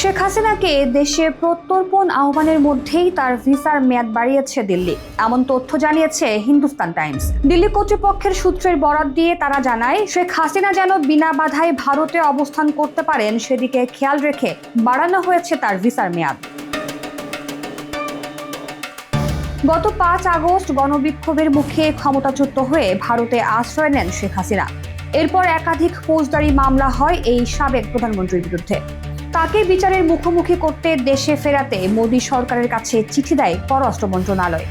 শেখ হাসিনাকে দেশে প্রত্যর্পণ আহ্বানের মধ্যেই তার ভিসার মেয়াদ বাড়িয়েছে দিল্লি। এমন তথ্য জানিয়েছে হিন্দুস্তান টাইমস। দিল্লি কর্তৃপক্ষের সূত্রের বরাত দিয়ে তারা জানায়, শেখ হাসিনা যেন বিনা বাধায় ভারতে অবস্থান করতে পারেন, সেদিকে খেয়াল রেখে বাড়ানো হয়েছে তার ভিসার মেয়াদ। গত পাঁচ আগস্ট গণবিক্ষোভের মুখে ক্ষমতাচ্যুত হয়ে ভারতে আশ্রয় নেন শেখ হাসিনা। এরপর একাধিক ফৌজদারি মামলা হয় এই সাবেক প্রধানমন্ত্রীর বিরুদ্ধে। তাকে বিচারের মুখোমুখি করতে দেশে ফেরাতে মোদী সরকারের কাছে চিঠি দেয় পররাষ্ট্র মন্ত্রণালয়।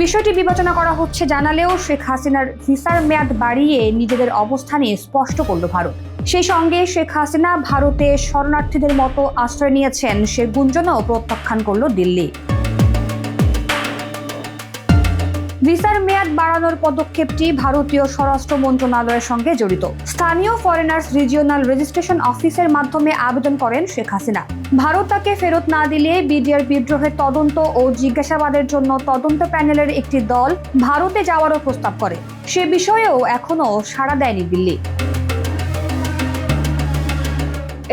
বিষয়টি বিবেচনা করা হচ্ছে জানালেও শেখ হাসিনার ভিসার মেয়াদ বাড়িয়ে নিজেদের অবস্থানে স্পষ্ট করল ভারত। সেই সঙ্গে শেখ হাসিনা ভারতে শরণার্থীদের মতো আশ্রয় নিয়েছেন, সে গুঞ্জনও প্রত্যাখ্যান করল দিল্লি। ভিসার মেয়াদ বাড়ানোর পদক্ষেপটি ভারতীয় স্বরাষ্ট্র মন্ত্রণালয়ের সঙ্গে জড়িত। স্থানীয় ফরেনার্স রিজিওনাল রেজিস্ট্রেশন অফিসের মাধ্যমে আবেদন করেন শেখ হাসিনা। ভারত তাকে ফেরত না দিলে বিডিআর বিদ্রোহের তদন্ত ও জিজ্ঞাসাবাদের জন্য তদন্ত প্যানেলের একটি দল ভারতে যাওয়ারও প্রস্তাব করে। সে বিষয়েও এখনও সাড়া দেয়নি দিল্লি।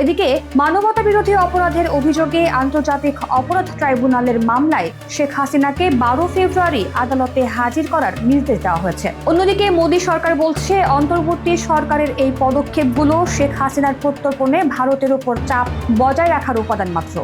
এদিকে মানবতা বিরোধী অপরাধের অভিযোগে আন্তর্জাতিক অপরাধ ট্রাইব্যুনালের মামলায় শেখ হাসিনাকে বারো ফেব্রুয়ারি আদালতে হাজির করার নির্দেশ দেওয়া হয়েছে। অন্যদিকে মোদী সরকার বলছে, অন্তর্বর্তী সরকারের এই পদক্ষেপগুলো শেখ হাসিনার প্রত্যর্পণে ভারতের উপর চাপ বজায় রাখার উপাদান মাত্র।